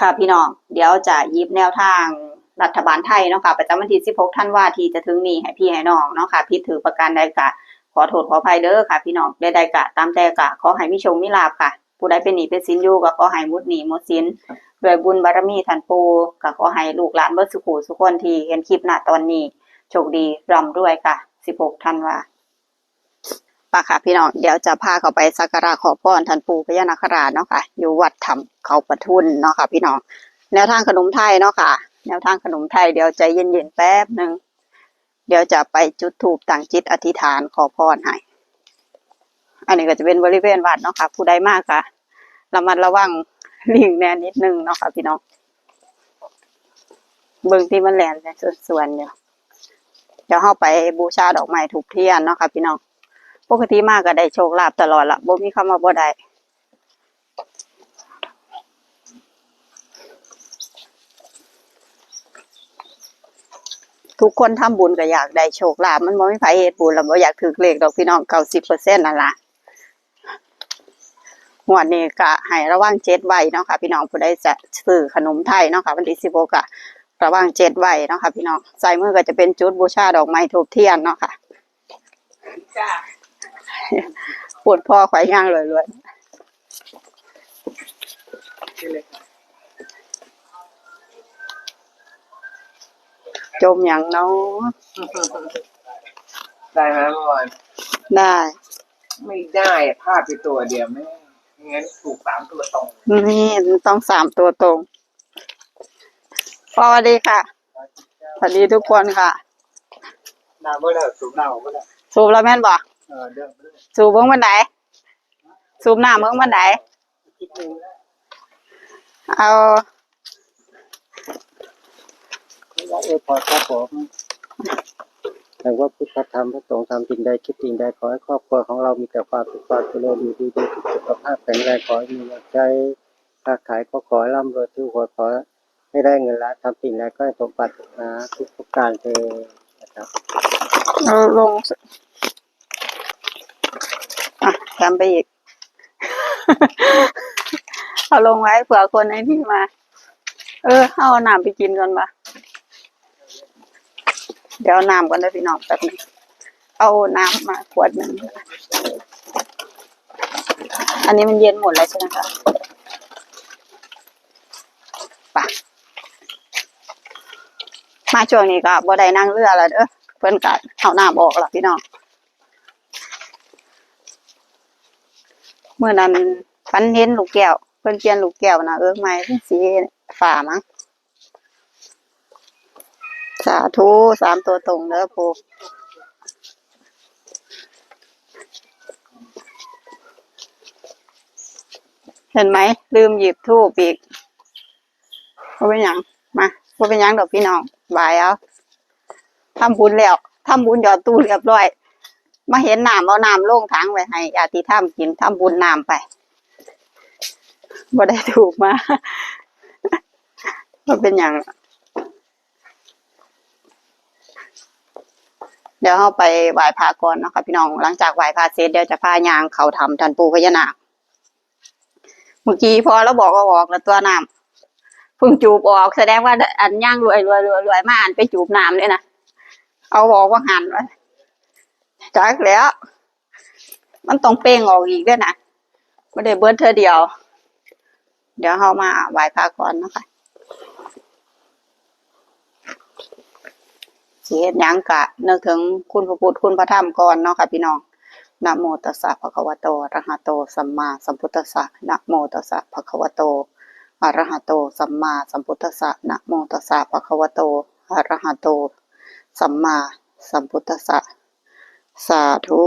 ค่ะพี่น้อง เดี๋ยวจะยิบแนวทางรัฐบาลไทยเนาะค่ะประจำวันที่16ท่านว่าที่จะถึงนี้ให้พี่ให้น้องเนาะค่ะพี่ถือประกันใดกะขอโทษขออภัยเด้อค่ะ พี่น้องใดๆกะตามแต่กะขอให้มีโชคมีลาภค่ะ ผู้ใดเป็นหนีเป็นสินอยู่ก็ขอให้มุดหนี้หมดสินด้วยบุญบารมีท่านปูก็ขอให้ลูกหลานเบิดสุขสุขคนที่เห็นคลิปหน้าตอนนี้โชคดีร่ำรวยค่ะ 16ท่านว่า ป่ะค่ะพี่น้องเดี๋ยวจะพาเขาไปสักการะขอพรท่านปู่พญานาคราชเนาะค่ะอยู่วัดถ้ำเขาปะทุนเนาะค่ะพี่น้องแนวทางขนมไทยเนาะค่ะ แนวทางขนมไทยเดี๋ยวใจเย็นๆแป๊บหนึ่งเดี๋ยวจะไปจุดธูปตั้งจิตอธิษฐานขอพรให้อันนี้ก็จะเป็นบริเวณวัดเนาะค่ะ ผู้ใดมากค่ะระมัดระวังลิงแน่นิดนึงเนาะค่ะพี่น้องเบิ่งที่มันแหลนในส่วนๆเดี๋ยเดี๋ยวเข้าไปบูชาดอกไม้ถูกเทียนเนาะค่ะพี่น้อง ปกติมากก็ได้โชคลาภตลอดละบ่มีคำว่าบ่ได้ทุกคนทำบุญก็อยากได้โชคลาภมันบ่มีไผเฮ็ดบุญแล้วบ่อยากถือเลขดอกพี่น้อง90%นั่นล่ะงวดนี้ก็ให้ระวัง7ไว้เนาะค่ะ พี่น้องผู้ใดจะซื้อขนมไทยเนาะค่ะวันที่16ก็ระวัง7ไว้เนาะค่ะ พี่น้องใส่มือก็จะเป็นจุดบูชาดอกไม้ทูบเทียนเนาะค่ะจ้า ปวดพ่อไขว่ย่างเลยเลยที่เลยจมอย่างเน้อได้ไหมเมื่อวานได้ ไม่ได้พลาดไปตัวเดียวไม่งั้นถูกสามตัวตรง นี่ต้องสามตัวตรงสวัสดีค่ะสวัสดีทุกคนค่ะน้ำเมื่อไหร่สูบน้ำเมื่อไหร่สูบแล้วแม่นบ่เออเดิมเรื่อง สูบเบิ่งมันไหนสูบหน้าเบิ่งมันไหนคิดเอาและเออพอครับผมแต่ว่าพุทธธรรมพระสงฆ์ทำสิ่งใดคิดสิ่งใดขอให้ครอบครัวของเรามีแต่ความสุขความเจริญอยู่ดีดีสุขภาพแข็งแรงขอให้มีเงินใช้ค้าขายก็ขอให้ร่ำรวยทุกคนขอให้ได้เงินล้านทำสิ่งใดก็ให้สมปรารถนาทุกประการเถิดนะครับเอาลง อะทำไปอีก เอาลงไว้เผื่อคนไอ้นี่มา เออ เอาน้ำไปกินก่อนปะเดี๋ยวเอาน้ำก่อนนะพี่น้องแป๊บนึงเอาน้ำมาขวดหนึ่ง อันนี้มันเย็นหมดแล้วใช่ไหมคะไปมาช่วงนี้ก็บ่ได้นั่งเรือแล้วเด้อเพิ่อนก็เอาน้ำออกแล้วพี่น้อง เมื่อนั้นฟันเห็นลูกแก้วเพิ่นเปลี่ยนลูกแก้วนะเอิ้งไม้เป็นสีฝ่ามั้งสาธุสามตัวตรงเด้อปูเห็นไหม ลืมหยิบทูบอีกว่าเป็นยังมาว่าเป็นยังดอกพี่น้องบายเอาทำบุญแล้วทำบุญหยอดตู้เรียบร้อย มาเห็นน้ำเอาน้ำลงถังไว้ให้ญาติธรรมกินทำบุญน้ำไปบ่ได้ถูกมาว่าเป็นอย่าง เดี๋ยวเราไปไหว้พระก่อนนะคะพี่น้องหลังจากไหว้พระเสร็จเดี๋ยวจะพายางเขาทำทันปูพญานาคเมื่อกี้พอเราบอกว่าออกแล้วตัวน้ำพิ่งจูบออกแสดงว่าอันย่างรวยรวยรวยรวยมาอันไปจูบน้ำเลยนะเอาบอกว่าหันไว้ จักแล้ว มันต้องเป้งออกอีกด้วยนะไม่ได้เบิร์เธอเดียว เดี๋ยวเรามาไหว้พระก่อนนะคะสิเฮ็ดหยังกะนึกถึงคุณพระพุทธคุณพระธรรมก่อนเนาะค่ะพี่น้องนะโมตัสสะภะคะวะโตอะระหะโต สัมมาสัมพุทธัสสะนะโมตัสสะภะคะวะโตอะระหะโต สัมมาสัมพุทธัสสะนะโมตัสสะภะคะวะโตอะระหะโต สัมมาสัมพุทธัสสะ สาธุ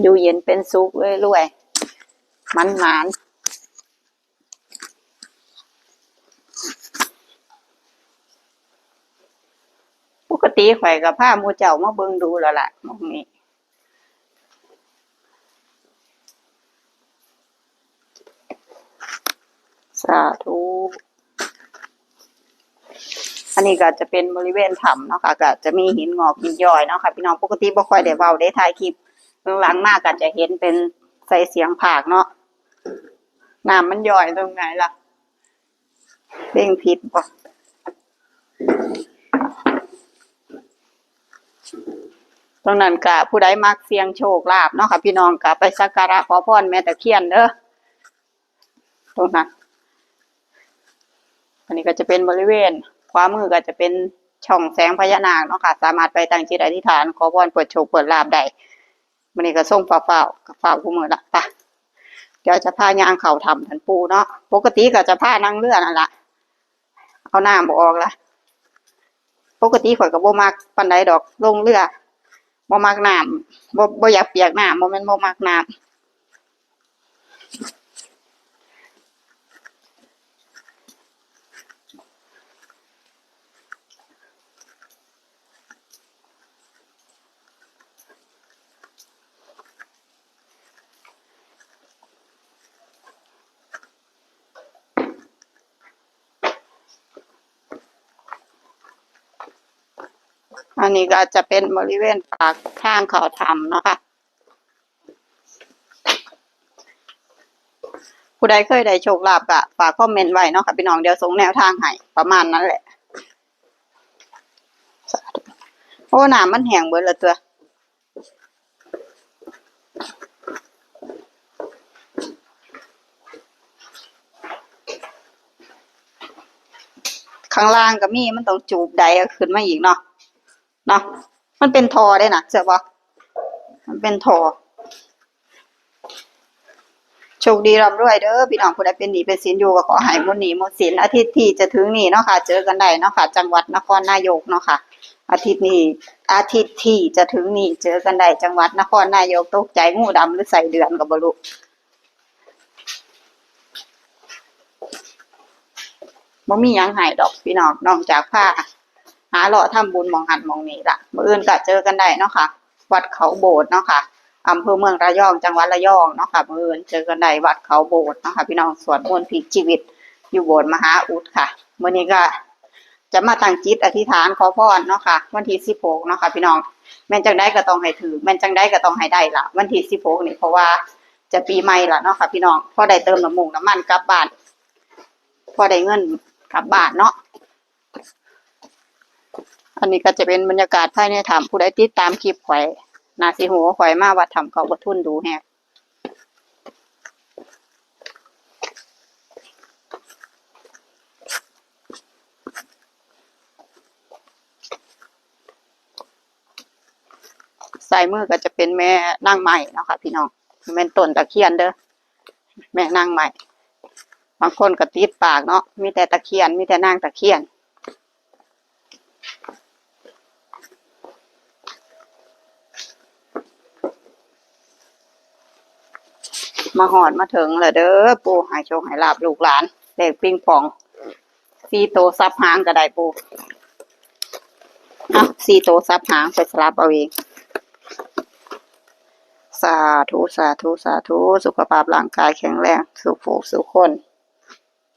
อยู่เย็นเป็นสุขรวยๆมันหมานปกติข่อยกับผ้ามูเจ้ามาเบิ่งดูแล้วล่ะมองนี้สาธุ อันนี้ก็จะเป็นบริเวณถ้ำเนาะค่ะก็จะมีหินงอกหินย้อยเนาะค่ะพี่น้องปกติบ่ค่อยได้เว้าได้ถ่ายคลิปหลังๆมากก็จะเห็นเป็นใส่เสียงผากเนาะน้ำมันย่อยตรงไหนล่ะเร่งผิดบ่ตรงนั้นกะผู้ใดมักเสียงโชคลาภเนาะค่ะพี่น้องกะไปสักการะขอพรแม่ตะเคียนเด้อตรงนั้นอันนี้ก็จะเป็นบริเวณ ขวามือก็จะเป็นช่องแสงพญานาคเนาะค่ะ สามารถไปตั้งจิตอธิษฐาน ขอพรเปิดโชคเปิดลาภได้วันนี้ก็ส่งฝ่าฝ้าฝ่าคู่มือละไปเดี๋ยวจะพายางเข่าทำทันปูเนาะปกติก็จะพานั่งเรือนั่นละเอาหน้ำบออกละปกติข่อยก็บ่มักปันใดดอกลงเรือบ่มักน้ำบ่บ่อยากเปียกน้ำบ่แม่นบ่มักน้ำ อันนี้ก็จะเป็นบริเวณปากข้างเขาทำเนาะค่ะ ผู้ใดเคยได้โชคลาภก็ฝากคอมเมนต์ไว้เนาะค่ะพี่น้องเดี๋ยวส่งแนวทางให้ประมาณนั้นแหละโอ้น้ำมันแห้งเบิดละตัวข้างล่างก็มีมันต้องจูบใดขึ้นมาอีกเนาะ เนาะมันเป็นทอได้นะเชื่อปะมันเป็นทอโชคดีร่ำรวยเด้อพี่น้องผู้ใดเป็นหนี้เป็นสินอยู่ก็ขอห้หมุนหนี้หมดสินอาทิตย์ที่จะถึงนี้เนาะค่ะ เจอกันได้เนาะค่ะ จังหวัดนครนายกเนาะค่ะ อาทิตย์นี้ อาทิตย์ที่จะถึงนี้เจอกันได้จังหวัดนครนายกตกใจงูดำหรือใส่เดือนก็บ่รู้บ่มียังให้ดอกพี่น้องนอกจากผ้า หาเลาะทำบุญมองหันมองนี้ล่ะมืออื่นก็เจอกันได้เนาะค่ะ วัดเขาโบสถ์เนาะค่ะอำเภอเมืองระยองจังหวัดระยองเนาะค่ะมืออื่นเจอกันได้วัดเขาโบสถ์เนาะค่ะพี่น้องสวดมนต์พลิกชีวิต อยู่โบสถ์มหาอุดค่ะมื้อนี้ก็จะมาตั้งจิตอธิษฐานขอพรเนาะค่ะ วันที่16เนาะค่ะพี่น้องแม่นจังได้ก็ต้องให้ถือแม่นจังได้ก็ต้องให้ได้ล่ะวันที่16นี่เพราะว่าจะปีใหม่ละเนาะค่ะพี่น้องพอได้เติมน้ำมูกน้ำมันกลับบ้าน พอได้เงินกลับบ้านเนาะ อันนี้ก็จะเป็นบรรยากาศภายในถ้ำผู้ใดติดตามคลิปข่อยนาสิหัวข่อยมาวัดถ้ำเขาบ่ทุนดูแฮะสายมือก็จะเป็นแม่นางใหม่เนาะค่ะพี่น้องแม่นต้นตะเคียนเด้อแม่นางใหม่ บางคนก็ติดปากเนาะมีแต่ตะเคียน มีแต่นางตะเคียน มาหอดมาถึงแล้วเด้อปูหายโชคหายลาบลูกหลานเด็กปิงปองสีโตซับหางก็ได้ปูอะสีโตซับหางไปสลับเอาเองสาธุสาธุสาธุสุขภาพร่างกายแข็งแรงสุขผูสุขคน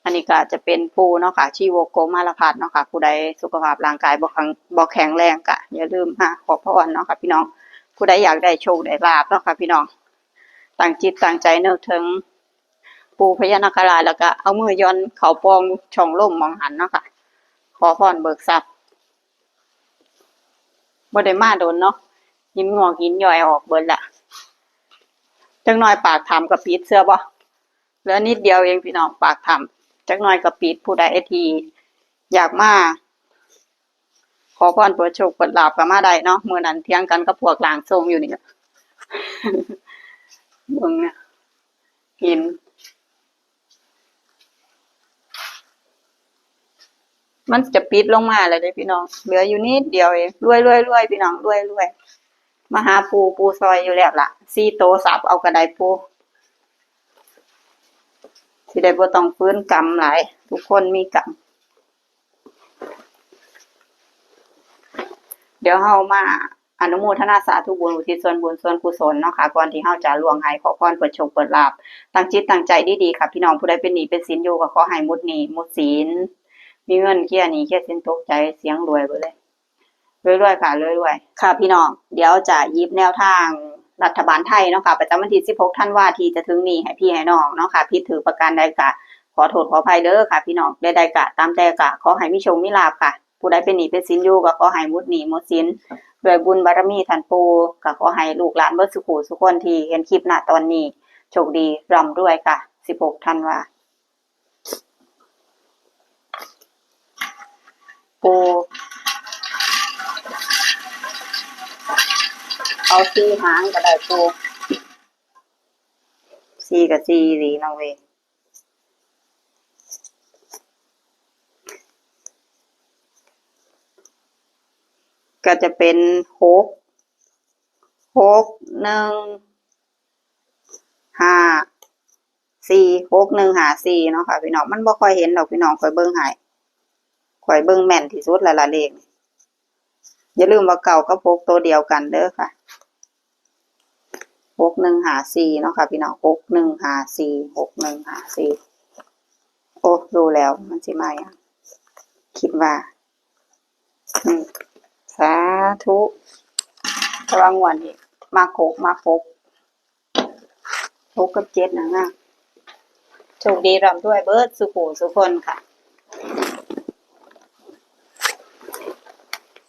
อันนี้ก็จะเป็นปูเนาะค่ะชีวโกมาลพัดเนาะค่ะผู้ใดสุขภาพร่างกายบ่แข็งบ่แข็งแรงกะอย่าลืมหาขอพรเนาะค่ะพี่น้องผู้ใดอยากได้โชคได้ลาบเนาะค่ะพี่น้อง ตั้งจิตตั้งใจนึกถึง ปูพญานาคราชแล้วก็เอามือย่อนเขาปองช่องล่มมองหันเนาะค่ะ ขอพรเบิกทรัพย์บ่ได้มาโดนเนาะยิ้มงอกยิ้มย่อยออกเบิดละจักหน่อยปากถามกับปิดเสื้อบ่เหลือนิดเดียวเองพี่น้องปากถามจักหน่อยกับปิดผู้ใดทีอยากมาขอพรเปิดโชคเปิดลาบก็มาได้เนาะมื้อนั้นเที่ยงกันกับพวกหลางทรงอยู่นี่ เบิ่งเนี่ยหิน มันจะปิดลงมาแล้วเด้พี่น้อง เหลืออยู่นิดเดียวเองรวยรวยรวยพี่น้องรวยรวยมาหาปูปูซอยอยู่แล้วล่ะซีโตสับเอากระไดปูสิได้บ่ต้องฟื้นกรรมหลาย ทุกคนมีกรรมเดี๋ยวเฮามา อนุโมทนาสาธุบุญอุทิศส่วนบุญส่วนกุศลเนาะค่ะก่อนที่เฮาจะล่วงให้ขอพรเปิดโชคเปิดลาภตั้งจิตตั้งใจดีๆค่ะ พี่น้องผู้ใดเป็นหนี้เป็นสินอยู่ก็ขอให้หมดหนี้หมดสินมีเงินเคลียหนี้เคลียสินตกใจเสียงรวยไปเลยรวยๆค่ะรวยๆค่ะ พี่น้องเดี๋ยวจะยิบแนวทางรัฐบาลไทยเนาะค่ะประจำวันที่ 16ธันว่าที่จะถึงนี้ให้พี่ให้น้องเนาะค่ะผิดถือประการใดกะขอโทษขออภัยเด้อค่ะ พี่น้องใดๆกะตามแต่กะขอให้มีโชคมีลาภค่ะ ผู้ใดเป็นหนี้เป็นสินอยู่ก็ขอให้มุดหนี้หมดสิน ด้วยบุญบารมีท่านปู่ก็ขอให้ลูกหลานเบิดสุขสุขคนที่เห็นคลิปหน้าตอนนี้ โชคดีร่ำรวยค่ะ 16ธันวาปูเอาซีหางก็ได้ปูซีกับซีดีเนาะเวย ก็จะเป็นหกหกหนึ่งห้าสี่หกหนึ่งหาสี่เนาะค่ะพี่น้องมันบ่ค่อยเห็นดอกพี่น้องคอยเบิ่งให้คอยเบิ่งแม่นที่สุดละละเลขอย่าลืมว่าเก่ากับหกตัวเดียวกันเด้อค่ะหกหนึ่งหาสี่เนาะค่ะพี่น้องหกหนึ่งหาสี่หกหนึ่งหาสี่โอ้ดูแล้วมันสิมาอย่างคิดว่าอืม สาธุระวังวันอีกมาโขกมาโขกโขกกับเจ็ดนะนะโชคดีรำด้วยเบิร์ดสุขูสุคนค่ะ